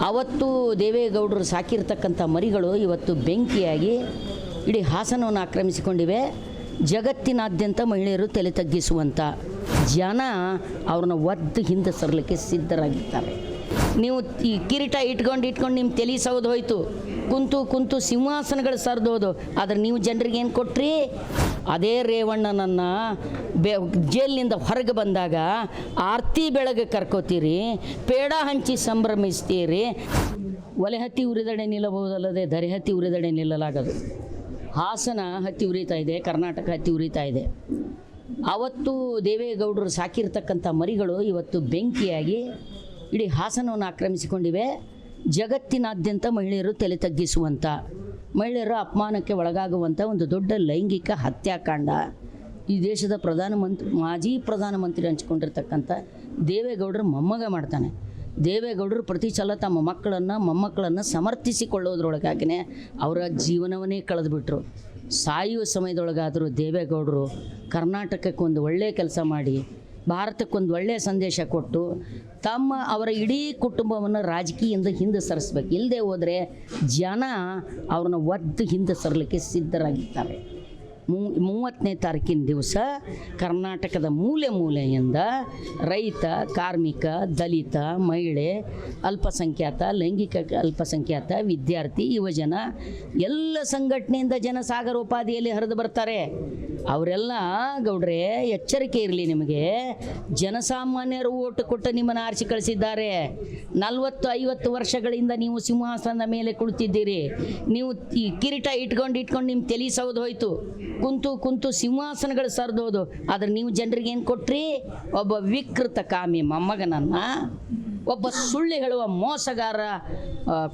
ಅವತ್ತು ದೇವೇಗೌಡರು ಸಾಕಿರ್ತಕ್ಕಂಥ ಮರಿಗಳು ಇವತ್ತು ಬೆಂಕಿಯಾಗಿ ಇಡೀ ಹಾಸನವನ್ನು ಆಕ್ರಮಿಸಿಕೊಂಡಿವೆ. ಜಗತ್ತಿನಾದ್ಯಂತ ಮಹಿಳೆಯರು ತಲೆ ತಗ್ಗಿಸುವಂಥ ಜನ ಅವ್ರನ್ನ ಒದ್ದು ಹಿಂದೆ ಸರಲಿಕ್ಕೆ ಸಿದ್ಧರಾಗಿರ್ತಾರೆ ನೀವು ಈ ಕಿರೀಟ ಇಟ್ಕೊಂಡು ಇಟ್ಕೊಂಡು ನಿಮ್ಮ ತಲೆ ಸೌದು ಹೋಯ್ತು. ಕುಂತು ಕುಂತು ಸಿಂಹಾಸನಗಳು ಸರ್ದೋದು ಆದರೆ ನೀವು ಜನರಿಗೆ ಏನು ಕೊಟ್ರಿ? ಅದೇ ರೇವಣ್ಣನನ್ನು ಬೆ ಜೈಲಿನಿಂದ ಹೊರಗೆ ಬಂದಾಗ ಆರತಿ ಬೆಳಗ್ಗೆ ಕರ್ಕೋತೀರಿ, ಪೇಡ ಹಂಚಿ ಸಂಭ್ರಮಿಸ್ತೀರಿ. ಒಲೆ ಹತ್ತಿ ಉರಿದಡೆ ನಿಲ್ಲಬಹುದಲ್ಲದೆ ದರಿ ಹತ್ತಿ ಉರಿದಡೆ ನಿಲ್ಲಲಾಗದು. ಹಾಸನ ಹತ್ತಿ ಉರಿತಾ ಇದೆ, ಕರ್ನಾಟಕ ಹತ್ತಿ ಉರಿತಾ ಇದೆ. ಅವತ್ತು ದೇವೇಗೌಡರು ಸಾಕಿರ್ತಕ್ಕಂಥ ಮರಿಗಳು ಇವತ್ತು ಬೆಂಕಿಯಾಗಿ ಇಡೀ ಹಾಸನವನ್ನು ಆಕ್ರಮಿಸಿಕೊಂಡಿವೆ. ಜಗತ್ತಿನಾದ್ಯಂತ ಮಹಿಳೆಯರು ತಲೆ ತಗ್ಗಿಸುವಂಥ ಮಹಿಳೆಯರ ಅಪಮಾನಕ್ಕೆ ಒಳಗಾಗುವಂಥ ಒಂದು ದೊಡ್ಡ ಲೈಂಗಿಕ ಹತ್ಯಾಕಾಂಡ. ಈ ದೇಶದ ಪ್ರಧಾನಮಂತ್ರಿ, ಮಾಜಿ ಪ್ರಧಾನಮಂತ್ರಿ ಹಂಚಿಕೊಂಡಿರ್ತಕ್ಕಂಥ ದೇವೇಗೌಡರು ಮೊಮ್ಮಗ ಮಾಡ್ತಾನೆ. ದೇವೇಗೌಡರು ಪ್ರತಿ ಸಲ ತಮ್ಮ ಮಕ್ಕಳನ್ನು, ಮೊಮ್ಮಕ್ಕಳನ್ನು ಸಮರ್ಥಿಸಿಕೊಳ್ಳೋದ್ರೊಳಗಾಗಿನೇ ಅವರ ಜೀವನವನ್ನೇ ಕಳೆದುಬಿಟ್ರು. ಸಾಯುವ ಸಮಯದೊಳಗಾದರೂ ದೇವೇಗೌಡರು ಕರ್ನಾಟಕಕ್ಕೆ ಒಂದು ಒಳ್ಳೆಯ ಕೆಲಸ ಮಾಡಿ ಭಾರತಕ್ಕೊಂದು ಒಳ್ಳೆಯ ಸಂದೇಶ ಕೊಟ್ಟು ತಮ್ಮ ಅವರ ಇಡೀ ಕುಟುಂಬವನ್ನು ರಾಜಕೀಯದಿಂದ ಹಿಂದೆ ಸರಿಸ್ಬೇಕು. ಇಲ್ಲದೆ ಹೋದರೆ ಜನ ಅವ್ರನ್ನ ಒದ್ದು ಹಿಂದೆ ಸರಲಿಕ್ಕೆ ಸಿದ್ಧರಾಗಿದ್ದಾರೆ ಮೂ, ಮೂವತ್ತನೇ ತಾರೀಕಿನ ದಿವಸ ಕರ್ನಾಟಕದ ಮೂಲೆ ಮೂಲೆಯಿಂದ ರೈತ, ಕಾರ್ಮಿಕ, ದಲಿತ, ಮಹಿಳೆ, ಅಲ್ಪಸಂಖ್ಯಾತ, ಲೈಂಗಿಕ ಅಲ್ಪಸಂಖ್ಯಾತ, ವಿದ್ಯಾರ್ಥಿ, ಯುವಜನ ಎಲ್ಲ ಸಂಘಟನೆಯಿಂದ ಜನಸಾಗರೋಪಾದಿಯಲ್ಲಿ ಹರಿದು ಬರ್ತಾರೆ. ಅವರೆಲ್ಲ, ಗೌಡ್ರೆ, ಎಚ್ಚರಿಕೆ ಇರಲಿ ನಿಮಗೆ. ಜನಸಾಮಾನ್ಯರು ಓಟು ಕೊಟ್ಟು ನಿಮ್ಮನ್ನು ಆರಿಸಿ ಕಳಿಸಿದ್ದಾರೆ. ನಲವತ್ತು ಐವತ್ತು ವರ್ಷಗಳಿಂದ ನೀವು ಸಿಂಹಾಸನದ ಮೇಲೆ ಕುಳಿತಿದ್ದೀರಿ. ನೀವು ಈ ಕಿರೀಟ ಇಟ್ಕೊಂಡು ಇಟ್ಕೊಂಡು ನಿಮ್ಮ ತಲೆ ಸೌದು ಹೋಯ್ತು. ಕುಂತು ಕುಂತು ಸಿಂಹಾಸನಗಳು ಸರ್ದೋದು. ಆದರೆ ನೀವು ಜನರಿಗೆ ಏನು ಕೊಟ್ರಿ? ಒಬ್ಬ ವಿಕೃತ ಕಾಮಿ ಮೊಮ್ಮಗನನ್ನು, ಒಬ್ಬ ಸುಳ್ಳು ಹೇಳುವ ಮೋಸಗಾರ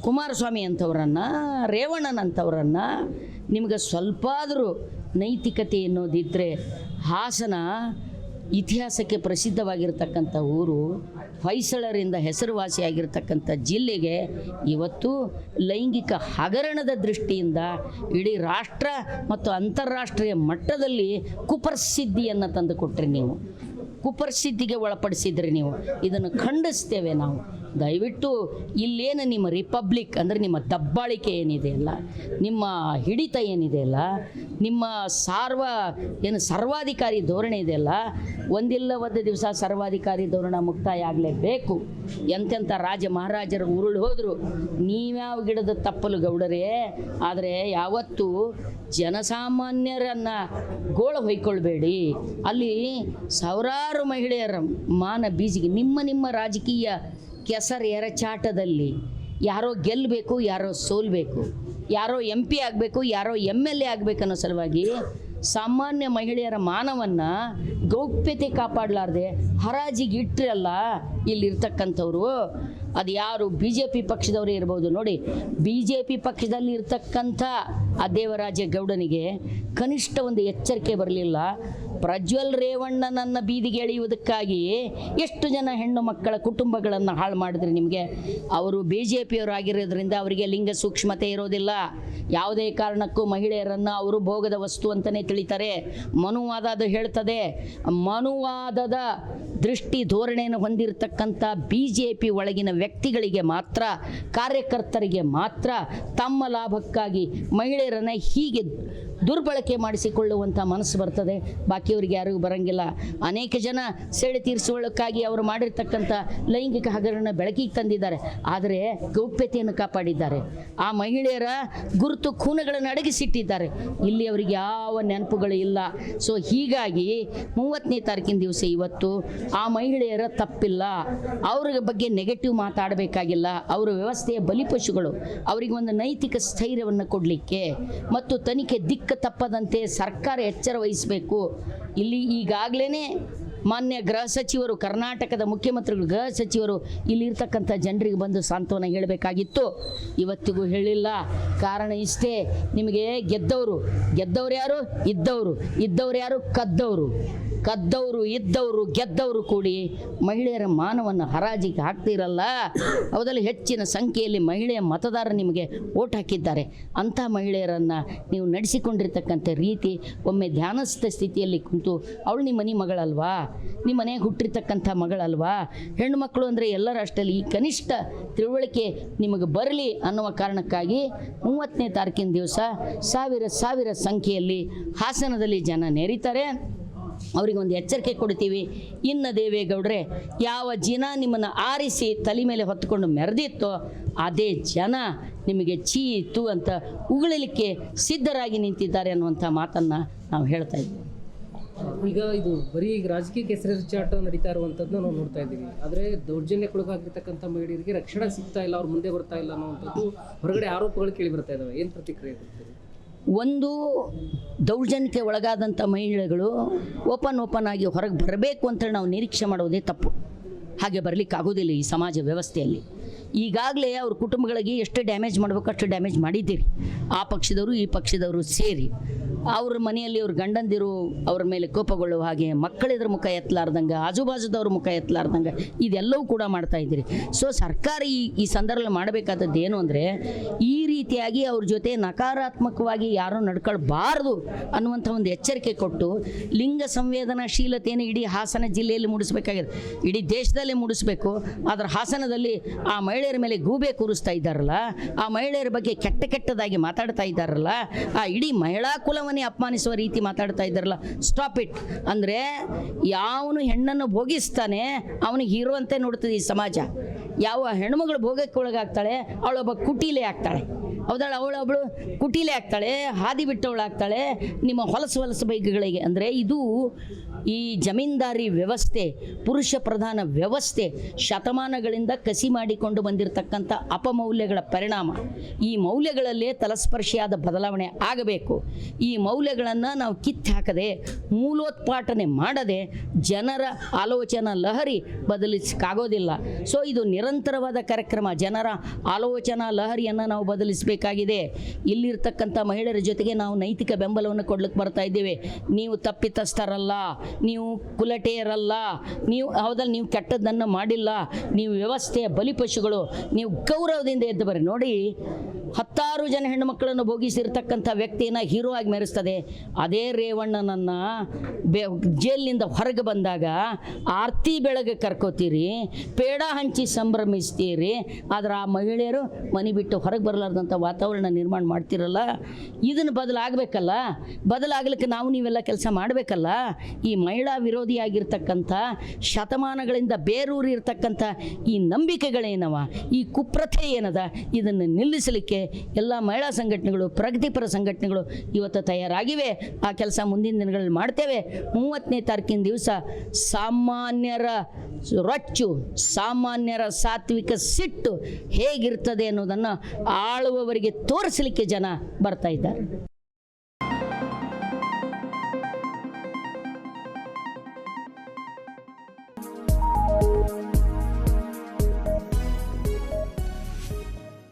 ಕುಮಾರಸ್ವಾಮಿ ಅಂಥವ್ರನ್ನು ರೇವಣ್ಣನಂಥವ್ರನ್ನು ನಿಮಗೆ ಸ್ವಲ್ಪ ಆದರೂ ನೈತಿಕತೆ ಅನ್ನೋದಿದ್ದರೆ ಹಾಸನ ಇತಿಹಾಸಕ್ಕೆ ಪ್ರಸಿದ್ಧವಾಗಿರ್ತಕ್ಕಂಥ ಊರು ಹೊಯ್ಸಳರಿಂದ ಹೆಸರುವಾಸಿಯಾಗಿರ್ತಕ್ಕಂಥ ಜಿಲ್ಲೆಗೆ ಇವತ್ತು ಲೈಂಗಿಕ ಹಗರಣದ ದೃಷ್ಟಿಯಿಂದ ಇಡೀ ರಾಷ್ಟ್ರ ಮತ್ತು ಅಂತಾರಾಷ್ಟ್ರೀಯ ಮಟ್ಟದಲ್ಲಿ ಕುಪ್ರಸಿದ್ಧಿಯನ್ನು ತಂದುಕೊಟ್ರಿ ನೀವು. ಕುಪ್ರಸಿದ್ಧಿಗೆ ಒಳಪಡಿಸಿದ್ರಿ ನೀವು. ಇದನ್ನು ಖಂಡಿಸ್ತೇವೆ ನಾವು. ದಯವಿಟ್ಟು ಇಲ್ಲೇನು ನಿಮ್ಮ ರಿಪಬ್ಲಿಕ್ ಅಂದರೆ ನಿಮ್ಮ ದಬ್ಬಾಳಿಕೆ ಏನಿದೆ ಅಲ್ಲ, ನಿಮ್ಮ ಹಿಡಿತ ಏನಿದೆ ಅಲ್ಲ, ನಿಮ್ಮ ಸಾರ್ವ ಏನು ಸರ್ವಾಧಿಕಾರಿ ಧೋರಣೆ ಇದೆಯಲ್ಲ ಒಂದಿಲ್ಲ ಒಂದು ದಿವಸ ಸರ್ವಾಧಿಕಾರಿ ಧೋರಣ ಮುಕ್ತಾಯ ಆಗಲೇಬೇಕು ಎಂತೆಂಥ ರಾಜ ಮಹಾರಾಜರು ಉರುಳು ಹೋದರು, ನೀವ್ಯಾವ ಗಿಡದ ತಪ್ಪಲು ಗೌಡರೇ, ಆದರೆ ಯಾವತ್ತೂ ಜನಸಾಮಾನ್ಯರನ್ನು ಗೋಳ ಹೊಯ್ಕೊಳ್ಬೇಡಿ. ಅಲ್ಲಿ ಸಾವಿರಾರು ಮಹಿಳೆಯರ ಮಾನ ಬೀಜಿಗೆ ನಿಮ್ಮ ನಿಮ್ಮ ರಾಜಕೀಯ ಕೆಸರು ಎರಚಾಟದಲ್ಲಿ ಯಾರೋ ಗೆಲ್ಲಬೇಕು ಯಾರೋ ಸೋಲ್ಬೇಕು. ಯಾರೋ ಎಂ ಪಿ ಆಗಬೇಕು, ಯಾರೋ ಎಂ ಎಲ್ ಎ ಆಗಬೇಕನ್ನೋ ಸಲುವಾಗಿ ಸಾಮಾನ್ಯ ಮಹಿಳೆಯರ ಮಾನವನ್ನು ಗೌಪ್ಯತೆ ಕಾಪಾಡಲಾರ್ದೆ ಹರಾಜಿಗೆ ಇಟ್ಟರಲ್ಲ ಇಲ್ಲಿರ್ತಕ್ಕಂಥವ್ರು. ಅದು ಯಾರು? ಬಿ ಜೆ ಪಿ ಪಕ್ಷದವರೇ ಇರ್ಬೋದು. ನೋಡಿ ಬಿ ಜೆ ಪಿ ಪಕ್ಷದಲ್ಲಿ ಇರ್ತಕ್ಕಂಥ ಆ ದೇವರಾಜ ಗೌಡನಿಗೆ ಕನಿಷ್ಠ ಒಂದು ಎಚ್ಚರಿಕೆ ಬರಲಿಲ್ಲ. ಪ್ರಜ್ವಲ್ ರೇವಣ್ಣನನ್ನ ಬೀದಿಗೆ ಎಳೆಯುವುದಕ್ಕಾಗಿ ಎಷ್ಟು ಜನ ಹೆಣ್ಣು ಮಕ್ಕಳ ಕುಟುಂಬಗಳನ್ನು ಹಾಳು ಮಾಡಿದ್ರಿ ನಿಮಗೆ? ಅವರು ಬಿ ಜೆ ಪಿಯವರಾಗಿರೋದ್ರಿಂದ ಅವರಿಗೆ ಲಿಂಗ ಸೂಕ್ಷ್ಮತೆ ಇರೋದಿಲ್ಲ. ಯಾವುದೇ ಕಾರಣಕ್ಕೂ ಮಹಿಳೆಯರನ್ನು ಅವರು ಭೋಗದ ವಸ್ತು ಅಂತಲೇ ತಿಳಿತಾರೆ. ಮನುವಾದ ಅದು ಹೇಳ್ತದೆ. ಮನುವಾದದ ದೃಷ್ಟಿ ಧೋರಣೆಯನ್ನು ಹೊಂದಿರತಕ್ಕಂಥ ಬಿ ಜೆ ಪಿ ಒಳಗಿನ ವ್ಯಕ್ತಿಗಳಿಗೆ ಮಾತ್ರ, ಕಾರ್ಯಕರ್ತರಿಗೆ ಮಾತ್ರ ತಮ್ಮ ಲಾಭಕ್ಕಾಗಿ ಮಹಿಳೆಯರನ್ನು ಹೀಗೆ ದುರ್ಬಳಕೆ ಮಾಡಿಸಿಕೊಳ್ಳುವಂಥ ಮನಸ್ಸು ಬರ್ತದೆ. ಬಾಕಿಯವರಿಗೆ ಯಾರಿಗೂ ಬರಂಗಿಲ್ಲ. ಅನೇಕ ಜನ ಸೆಳೆ ತೀರಿಸುವುದಕ್ಕಾಗಿ ಅವರು ಮಾಡಿರ್ತಕ್ಕಂಥ ಲೈಂಗಿಕ ಹಗರಣ ಬೆಳಕಿಗೆ ತಂದಿದ್ದಾರೆ. ಆದರೆ ಗೌಪ್ಯತೆಯನ್ನು ಕಾಪಾಡಿದ್ದಾರೆ. ಆ ಮಹಿಳೆಯರ ಗುರುತು ಖೂನಗಳನ್ನು ಅಡಗಿಸಿಟ್ಟಿದ್ದಾರೆ. ಇಲ್ಲಿ ಅವರಿಗೆ ಯಾವ ನೆನಪುಗಳು ಇಲ್ಲ. ಸೊ ಹೀಗಾಗಿ ಮೂವತ್ತನೇ ತಾರೀಕಿನ ದಿವಸ ಇವತ್ತು ಆ ಮಹಿಳೆಯರ ತಪ್ಪಿಲ್ಲ. ಅವ್ರ ಬಗ್ಗೆ ನೆಗೆಟಿವ್ ಮಾತಾಡಬೇಕಾಗಿಲ್ಲ. ಅವರ ವ್ಯವಸ್ಥೆಯ ಬಲಿಪಶುಗಳು. ಅವರಿಗೆ ಒಂದು ನೈತಿಕ ಸ್ಥೈರ್ಯವನ್ನು ಕೊಡಲಿಕ್ಕೆ ಮತ್ತು ತನಿಖೆ ದಿಕ್ಕು ತಪ್ಪದಂತೆ ಸರ್ಕಾರ ಎಚ್ಚರ ವಹಿಸಬೇಕು. ಇಲ್ಲಿ ಈಗಾಗಲೇ ಮಾನ್ಯ ಗೃಹ ಸಚಿವರು, ಕರ್ನಾಟಕದ ಮುಖ್ಯಮಂತ್ರಿಗಳು, ಗೃಹ ಸಚಿವರು ಇಲ್ಲಿರ್ತಕ್ಕಂಥ ಜನರಿಗೆ ಬಂದು ಸಾಂತ್ವನ ಹೇಳಬೇಕಾಗಿತ್ತು. ಇವತ್ತಿಗೂ ಹೇಳಿಲ್ಲ. ಕಾರಣ ಇಷ್ಟೇ, ನಿಮಗೆ ಗೆದ್ದವರು, ಗೆದ್ದವ್ರು ಯಾರು? ಇದ್ದವರು. ಇದ್ದವ್ರು ಯಾರು? ಕದ್ದವರು. ಕದ್ದವರು, ಇದ್ದವರು, ಗೆದ್ದವರು ಕೂಡಿ ಮಹಿಳೆಯರ ಮಾನವನ್ನು ಹರಾಜಿಗೆ ಹಾಕ್ತಿರಲ್ಲ? ಅವದಲ್ಲಿ ಹೆಚ್ಚಿನ ಸಂಖ್ಯೆಯಲ್ಲಿ ಮಹಿಳೆಯ ಮತದಾರರು ನಿಮಗೆ ಓಟ್ ಹಾಕಿದ್ದಾರೆ. ಅಂಥ ಮಹಿಳೆಯರನ್ನು ನೀವು ನಡೆಸಿಕೊಂಡಿರ್ತಕ್ಕಂಥ ರೀತಿ ಒಮ್ಮೆ ಧ್ಯಾನಸ್ಥ ಸ್ಥಿತಿಯಲ್ಲಿ ಕುಂತು, ಅವಳು ನಿಮ್ಮ ಮನೆ ಮಗಳಲ್ವಾ? ನಿಮ್ಮ ಮನೆಗೆ ಹುಟ್ಟಿರ್ತಕ್ಕಂಥ ಮಗಳಲ್ವಾ? ಹೆಣ್ಣುಮಕ್ಕಳು ಅಂದರೆ ಎಲ್ಲರ ಅಷ್ಟಲ್ಲಿ ಈ ಕನಿಷ್ಠ ತಿಳುವಳಿಕೆ ನಿಮಗೆ ಬರಲಿ ಅನ್ನುವ ಕಾರಣಕ್ಕಾಗಿ ಮೂವತ್ತನೇ ತಾರೀಕಿನ ದಿವಸ ಸಾವಿರ ಸಾವಿರ ಸಂಖ್ಯೆಯಲ್ಲಿ ಹಾಸನದಲ್ಲಿ ಜನ ನೆರೀತಾರೆ. ಅವರಿಗೆ ಒಂದು ಎಚ್ಚರಿಕೆ ಕೊಡ್ತೀವಿ ಇನ್ನು ದೇವೇಗೌಡ್ರೆ, ಯಾವ ಜನ ನಿಮ್ಮನ್ನು ಆರಿಸಿ ತಲೆ ಮೇಲೆ ಹೊತ್ತುಕೊಂಡು ಮೆರೆದಿತ್ತೋ, ಅದೇ ಜನ ನಿಮಗೆ ಚೀ ತು ಅಂತ ಉಗುಳಲಿಕ್ಕೆ ಸಿದ್ಧರಾಗಿ ನಿಂತಿದ್ದಾರೆ ಅನ್ನುವಂಥ ಮಾತನ್ನು ನಾವು ಹೇಳ್ತಾ ಇದ್ದೀವಿ ಈಗ ಇದು ಬರೀ ಈಗ ರಾಜಕೀಯ ಕೆಸರೆರಚಾಟ ನಡೀತಾ ಇರುವಂಥದ್ದು ನಾವು ನೋಡ್ತಾ ಇದ್ದೀವಿ. ಆದರೆ ದೌರ್ಜನ್ಯಕ್ಕೊಳಗಾಗಿರ್ತಕ್ಕಂಥ ಮಹಿಳೆಯರಿಗೆ ರಕ್ಷಣೆ ಸಿಗ್ತಾ ಇಲ್ಲ, ಅವ್ರು ಮುಂದೆ ಬರ್ತಾ ಇಲ್ಲ ಅನ್ನೋವಂಥದ್ದು ಹೊರಗಡೆ ಆರೋಪಗಳು ಕೇಳಿ ಬರ್ತಾ ಇದ್ದಾವೆ ಏನು ಪ್ರತಿಕ್ರಿಯೆ ಕೊಡ್ತೀರಿ? ಒಂದು ದೌರ್ಜನ್ಯಕ್ಕೆ ಒಳಗಾದಂಥ ಮಹಿಳೆಗಳು ಓಪನ್ ಓಪನ್ ಆಗಿ ಹೊರಗೆ ಬರಬೇಕು ಅಂತೇಳಿ ನಾವು ನಿರೀಕ್ಷೆ ಮಾಡೋದೇ ತಪ್ಪು. ಹಾಗೆ ಬರಲಿಕ್ಕಾಗೋದಿಲ್ಲ ಈ ಸಮಾಜ ವ್ಯವಸ್ಥೆಯಲ್ಲಿ. ಈಗಾಗಲೇ ಅವ್ರ ಕುಟುಂಬಗಳಿಗೆ ಎಷ್ಟು ಡ್ಯಾಮೇಜ್ ಮಾಡಬೇಕು ಅಷ್ಟು ಡ್ಯಾಮೇಜ್ ಮಾಡಿದ್ದೀರಿ. ಆ ಪಕ್ಷದವರು ಈ ಪಕ್ಷದವರು ಸೇರಿ. ಅವ್ರ ಮನೆಯಲ್ಲಿ ಅವ್ರ ಗಂಡಂದಿರು ಅವ್ರ ಮೇಲೆ ಕೋಪಗೊಳ್ಳುವ ಹಾಗೆ ಮಕ್ಕಳಿದ್ರ ಮುಖ ಎತ್ತಲಾರ್ದಂಗೆ, ಆಜುಬಾಜುದವ್ರ ಮುಖ ಎತ್ತಲಾರ್ದಂಗೆ ಇದೆಲ್ಲವೂ ಕೂಡ ಮಾಡ್ತಾ ಇದ್ದೀರಿ. ಸೊ ಸರ್ಕಾರ ಈ ಈ ಸಂದರ್ಭದಲ್ಲಿ ಮಾಡಬೇಕಾದದ್ದು ಏನು ಅಂದರೆ, ಈ ರೀತಿಯಾಗಿ ಅವ್ರ ಜೊತೆ ನಕಾರಾತ್ಮಕವಾಗಿ ಯಾರೂ ನಡ್ಕೊಳ್ಬಾರ್ದು ಅನ್ನುವಂಥ ಒಂದು ಎಚ್ಚರಿಕೆ ಕೊಟ್ಟು ಲಿಂಗ ಸಂವೇದನಾಶೀಲತೆಯನ್ನು ಇಡೀ ಹಾಸನ ಜಿಲ್ಲೆಯಲ್ಲಿ ಮೂಡಿಸಬೇಕಾಗಿದೆ. ಇಡೀ ದೇಶದಲ್ಲೇ ಮೂಡಿಸಬೇಕು. ಆದರೆ ಹಾಸನದಲ್ಲಿ ಆ ಮಹಿಳೆಯರ ಮೇಲೆ ಗೂಬೆ ಕೂರಿಸ್ತಾ ಇದ್ದಾರಲ್ಲ, ಆ ಮಹಿಳೆಯರ ಬಗ್ಗೆ ಕೆಟ್ಟ ಕೆಟ್ಟದಾಗಿ ಮಾತಾಡ್ತಾ ಇದ್ದಾರಲ್ಲ, ಆ ಇಡೀ ಮಹಿಳಾ ಕುಲವನ್ನೇ ಅಪಮಾನಿಸುವ ರೀತಿ ಮಾತಾಡ್ತಾ ಇದ್ದಾರಲ್ಲ ಸ್ಟಾಪ್ ಇಟ್ ಅಂದರೆ ಯಾವನು ಹೆಣ್ಣನ್ನು ಭೋಗಿಸ್ತಾನೆ ಅವನಿಗೆ ಹೀರೋ ಅಂತ ನೋಡ್ತದೆ ಈ ಸಮಾಜ. ಯಾವ ಹೆಣ್ಮಗಳು ಭೋಗಕ್ಕೆ ಒಳಗಾಗ್ತಾಳೆ, ಅವಳೊಬ್ಬ ಕುಟೀಲೆ ಆಗ್ತಾಳೆ. ಹೌದಾಳ ಅವಳೊಬ್ಳು ಕುಟೀಲೆ ಆಗ್ತಾಳೆ, ಹಾದಿ ಬಿಟ್ಟವಳು ಆಗ್ತಾಳೆ. ನಿಮ್ಮ ಹೊಲಸು ಹೊಲಸು ಬೈಕ್ಗಳಿಗೆ ಅಂದರೆ ಇದು ಈ ಜಮೀನ್ದಾರಿ ವ್ಯವಸ್ಥೆ, ಪುರುಷ ಪ್ರಧಾನ ವ್ಯವಸ್ಥೆ, ಶತಮಾನಗಳಿಂದ ಕಸಿ ಮಾಡಿಕೊಂಡು ಬಂದಿರತಕ್ಕಂಥ ಅಪಮೌಲ್ಯಗಳ ಪರಿಣಾಮ. ಈ ಮೌಲ್ಯಗಳಲ್ಲೇ ತಲಸ್ಪರ್ಶಿಯಾದ ಬದಲಾವಣೆ ಆಗಬೇಕು. ಈ ಮೌಲ್ಯಗಳನ್ನು ನಾವು ಕಿತ್ತು ಹಾಕದೆ, ಮೂಲೋತ್ಪಾಟನೆ ಮಾಡದೆ, ಜನರ ಆಲೋಚನಾ ಲಹರಿ ಬದಲಿಸಕ್ಕಾಗೋದಿಲ್ಲ ಸೊ ಇದು ನಿರಂತರವಾದ ಕಾರ್ಯಕ್ರಮ. ಜನರ ಆಲೋಚನಾ ಲಹರಿಯನ್ನು ನಾವು ಬದಲಿಸಬೇಕಾಗಿದೆ ಇಲ್ಲಿರ್ತಕ್ಕಂಥ ಮಹಿಳೆಯರ ಜೊತೆಗೆ ನಾವು ನೈತಿಕ ಬೆಂಬಲವನ್ನು ಕೊಡ್ಲಿಕ್ಕೆ ಬರ್ತಾ ಇದ್ದೇವೆ. ನೀವು ತಪ್ಪಿತಸ್ಥರಲ್ಲ, ನೀವು ಕುಲಟೆಯರಲ್ಲ, ನೀವು ಹೌದಲ್ಲಿ ನೀವು ಕೆಟ್ಟದ್ದನ್ನು ಮಾಡಿಲ್ಲ, ನೀವು ವ್ಯವಸ್ಥೆಯ ಬಲಿಪಶುಗಳು, ನೀವು ಗೌರವದಿಂದ ಎದ್ದು ಬರ್ರಿ ನೋಡಿ, ಹತ್ತಾರು ಜನ ಹೆಣ್ಣುಮಕ್ಕಳನ್ನು ಭೋಗಿಸಿರ್ತಕ್ಕಂಥ ವ್ಯಕ್ತಿಯನ್ನ ಹೀರೋ ಆಗಿ ಮೆರೆಸ್ತದೆ. ಅದೇ ರೇವಣ್ಣನನ್ನು ಬೆ, ಜೈಲಿನಿಂದ ಹೊರಗೆ ಬಂದಾಗ ಆರ್ತಿ ಬೆಳಗ್ಗೆ ಕರ್ಕೋತೀರಿ, ಪೇಡ ಹಂಚಿ ಸಂಭ್ರಮಿಸ್ತೀರಿ, ಆದರೆ ಆ ಮಹಿಳೆಯರು ಮನೆ ಬಿಟ್ಟು ಹೊರಗೆ ಬರಲಾರ್ದಂಥ ವಾತಾವರಣ ನಿರ್ಮಾಣ ಮಾಡ್ತಿರಲ್ಲ, ಇದನ್ನು ಬದಲಾಗಬೇಕಲ್ಲ? ಬದಲಾಗಲಿಕ್ಕೆ ನಾವು ನೀವೆಲ್ಲ ಕೆಲಸ ಮಾಡಬೇಕಲ್ಲ? ಈ ಮಹಿಳಾ ವಿರೋಧಿಯಾಗಿರ್ತಕ್ಕಂಥ, ಶತಮಾನಗಳಿಂದ ಬೇರೂರಿರ್ತಕ್ಕಂಥ ಈ ನಂಬಿಕೆಗಳೇನವ? ಈ ಕುಪ್ರಥೆ ಏನದ? ಇದನ್ನು ನಿಲ್ಲಿಸಲಿಕ್ಕೆ ಎಲ್ಲ ಮಹಿಳಾ ಸಂಘಟನೆಗಳು, ಪ್ರಗತಿಪರ ಸಂಘಟನೆಗಳು ಇವತ್ತು ತಯಾರಾಗಿವೆ. ಆ ಕೆಲಸ ಮುಂದಿನ ದಿನಗಳಲ್ಲಿ ಮಾಡ್ತೇವೆ. ಮೂವತ್ತನೇ ತಾರೀಕಿನ ದಿವಸ ಸಾಮಾನ್ಯರ ರೊಚ್ಚು, ಸಾಮಾನ್ಯರ ಸಾತ್ವಿಕ ಸಿಟ್ಟು ಹೇಗಿರ್ತದೆ ಅನ್ನೋದನ್ನು ಆಳುವವರಿಗೆ ತೋರಿಸಲಿಕ್ಕೆ ಜನ ಬರ್ತಾ ಇದ್ದಾರೆ.